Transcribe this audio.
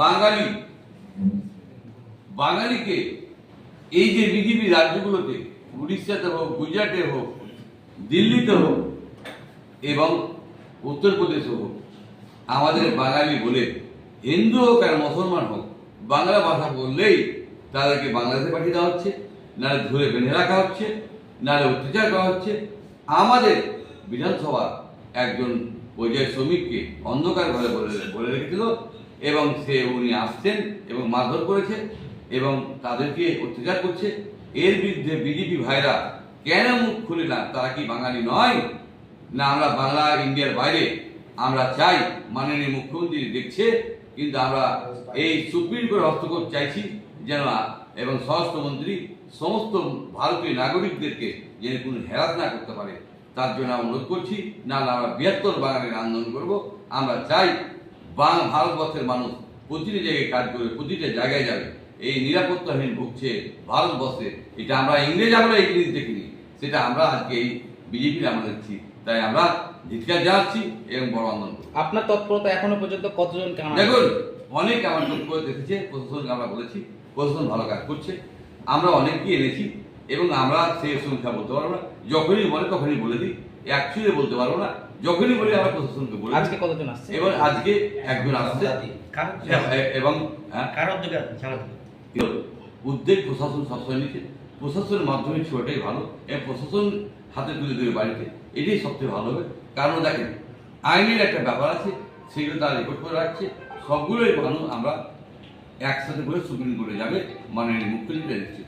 বাঙালি, বাঙালিকে এই যে বিজেপি রাজ্যগুলোতে, উড়িষ্যাতে হোক, গুজরাটে হোক, দিল্লিতে হোক এবং উত্তরপ্রদেশে হোক, আমাদের বাঙালি বলে হিন্দু হোক আর মুসলমান হোক, বাংলা ভাষা বললেই তাদেরকে বাংলাদেশে পাঠিয়ে দেওয়া হচ্ছে, নাহলে ধরে বেঁধে রাখা হচ্ছে, নাহলে অত্যাচার করা হচ্ছে। আমাদের বিধানসভা একজন পর্যায় শ্রমিককে অন্ধকার ঘরে বলে বলে রেখেছিল এবং সে উনি আসছেন এবং মারধর করেছে এবং তাদেরকে অত্যাচার করছে। এর বিরুদ্ধে বিজেপি ভাইরা কেন মুখ খুলে না? তারা কি বাঙালি নয়? না, আমরা বাংলা, ইন্ডিয়ার বাইরে। আমরা চাই মাননীয় মুখ্যমন্ত্রী দেখছে, কিন্তু আমরা এই সুপ্রিম কোর্ট হস্তক্ষেপ চাইছি যেন এবং স্বরাষ্ট্রমন্ত্রী সমস্ত ভারতীয় নাগরিকদেরকে যেন কোনো হেরাত না করতে পারে। তার জন্য অনুরোধ করছি, না আমরা বৃহত্তর বাঙালির আন্দোলন করব। আমরা চাই বাং ভারতবর্ষের মানুষ প্রতিটি জায়গায় কাজ করবে প্রতিটা জায়গায় যাবে। এই নিরাপত্তাহীন ভুগছে ভারতবর্ষে। এটা আমরা ইংরেজ আমরা এই জিনিস দেখিনি। সেটা আমরা আজকে এই বিজেপির আমরা দেখছি। তাই আমরা ধিৎকার জানাচ্ছি এবং বড় আন্দোলন আপনার তৎপরতা এখনও পর্যন্ত কতজন দেখুন অনেক আমার লক্ষ্য দেখেছে প্রশাসনকে আমরা বলেছি প্রশাসন ভালো কাজ করছে। আমরা অনেককে এনেছি এবং আমরা সেই সংখ্যা বলতে পারব না। যখনই বলে তখনই বলে দিই। অ্যাকচুয়ালি বলতে পারব না। যখনই বলি আমরা প্রশাসনকে বলে। আজকে কতজন আসছে? এবং আজকে একজন আসছে। এবং কারণ উদ্যোগে উদ্যোগ প্রশাসন সবসময় নিচ্ছে। প্রশাসনের মাধ্যমে ছোটাই ভালো। এবং প্রশাসন হাতে তুলে দেবে বাড়িতে এটাই সবচেয়ে ভালো হবে। কারণ দেখেন আইনের একটা ব্যাপার আছে সেগুলো তারা রেকর্ড করে রাখছে। সবগুলোই মানুষ আমরা একসাথে করে সুপ্রিম কোর্টে যাবে মাননীয় মুখ্যমন্ত্রী